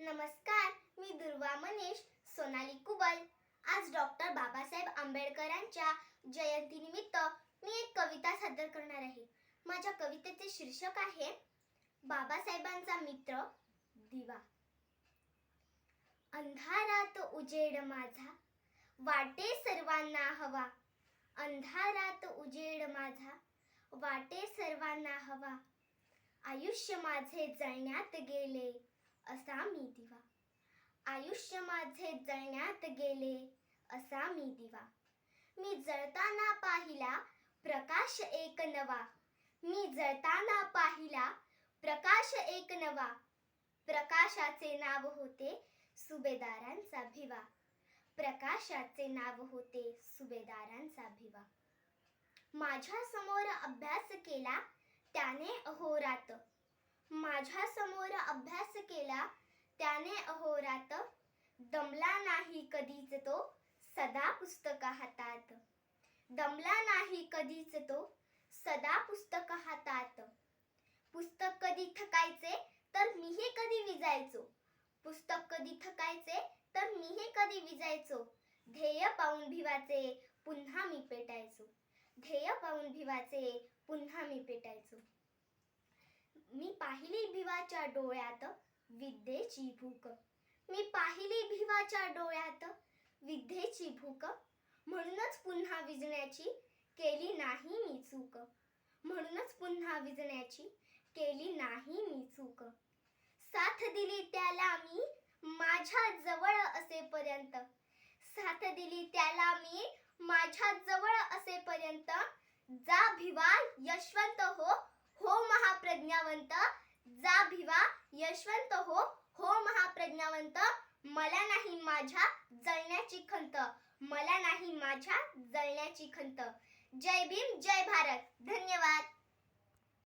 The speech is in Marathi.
नमस्कार मी दुर्वा मनीष सोनाली कुबल. आज डॉक्टर बाबासाहेब आंबेडकरांच्या जयंतीनिमित्त मी एक कविता सादर करणार आहे. माझ्या कवितेचे शीर्षक आहे बाबासाहेबांचा मित्र दिवा. अंधारात उजेड माझा वाटे सर्वांना हवा. अंधारात उजेड माझा वाटे सर्वांना हवा. आयुष्य माझे जळण्यात गेले. असा मी दिवा. आयुष्य माझे जळण्यात गेले असा मी दिवा. मी जळताना पाहिला प्रकाश एक नवा. मी जळताना पाहिला प्रकाश एक नवा. प्रकाशाचे नाव होते सुभेदारांचा भिवा. प्रकाशाचे नाव होते सुभेदारांचा भिवा. माझ्यासमोर अभ्यास केला त्याने अहोरात माझ्यासमोर अभ्यास केला त्याने अहोरात दमला नाही कधीच तो सदा पुस्तक हातात. दमला नाही कधीच तो सदा पुस्तक हातात. पुस्तक कधी थकायचे तर मीही कधी विजायचो. पुस्तक कधी थकायचे तर मीही कधी विजायचो. ध्येय पाहून भिवाचे पुन्हा मी पेटायचो. ध्येय पाहून भिवाचे पुन्हा मी पेटायचो. मी पाहिली भिवाच्या डोळ्यात विद्येची भूक. मी पाहिली भिवाच्या डोळ्यात विद्येची भूक. म्हणूनच पुन्हा विजण्याची केली नाही मी चूक. म्हणूनच पुन्हा विजण्याची केली नाही मी चूक. साथ दिली त्याला मी माझ्या जवळ असेपर्यंत. साथ दिली त्याला मी माझ्या जवळ असेपर्यंत. जा भिवा यशवंत महाप्रज्ञावंत जा भिवा यशवंत हो हो महाप्रज्ञावंत. मला नाही माझ्या जळण्याची खंत. मला नाही माझ्या जळण्याची खंत. जय भीम जय भारत. धन्यवाद.